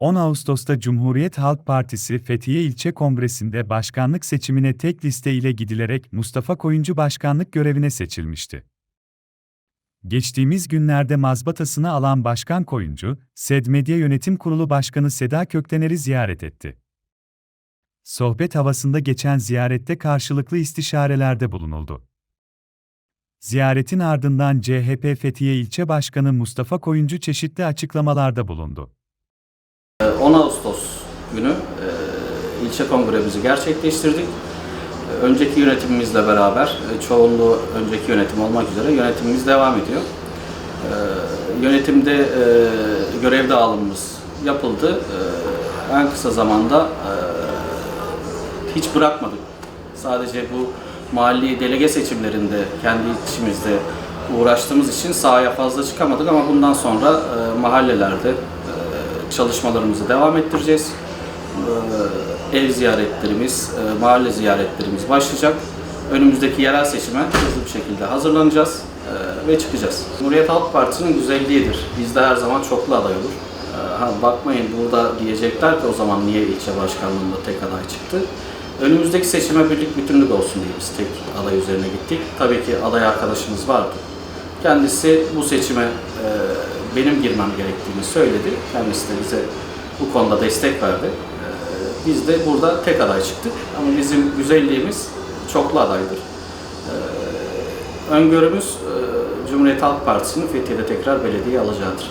10 Ağustos'ta Cumhuriyet Halk Partisi Fethiye İlçe Kongresi'nde başkanlık seçimine tek liste ile gidilerek Mustafa Koyuncu başkanlık görevine seçilmişti. Geçtiğimiz günlerde mazbatasını alan Başkan Koyuncu, SED Medya Yönetim Kurulu Başkanı Seda Köktener'i ziyaret etti. Sohbet havasında geçen ziyarette karşılıklı istişarelerde bulunuldu. Ziyaretin ardından CHP Fethiye İlçe Başkanı Mustafa Koyuncu çeşitli açıklamalarda bulundu. 10 Ağustos günü e, ilçe kongremizi gerçekleştirdik. E, Önceki yönetimimizle beraber, e, çoğunluğu önceki yönetim olmak üzere yönetimimiz devam ediyor. Yönetimde görev dağılımımız yapıldı. En kısa zamanda hiç bırakmadık. Sadece bu mahalli delege seçimlerinde kendi içimizde uğraştığımız için sahaya fazla çıkamadık ama bundan sonra mahallelerde çalışmalarımızı devam ettireceğiz. E, ev ziyaretlerimiz, e, mahalle ziyaretlerimiz başlayacak. Önümüzdeki yerel seçime hızlı bir şekilde hazırlanacağız e, ve çıkacağız. Cumhuriyet Halk Partisi'nin güzelliğidir. Bizde her zaman çoklu aday olur. E, Ha, bakmayın burada diyecekler ki o zaman niye ilçe başkanlığında tek aday çıktı? Önümüzdeki seçime birlik bütünlük olsun diye biz tek aday üzerine gittik. Tabii ki aday arkadaşımız vardı. Kendisi bu seçime e, benim girmem gerektiğini söyledi. Kendisi de bize bu konuda destek verdi. E, biz de burada tek aday çıktık. Ama bizim güzelliğimiz çoklu adaydır. E, öngörümüz e, Cumhuriyet Halk Partisi'nin Fethiye'de tekrar belediye alacağıdır.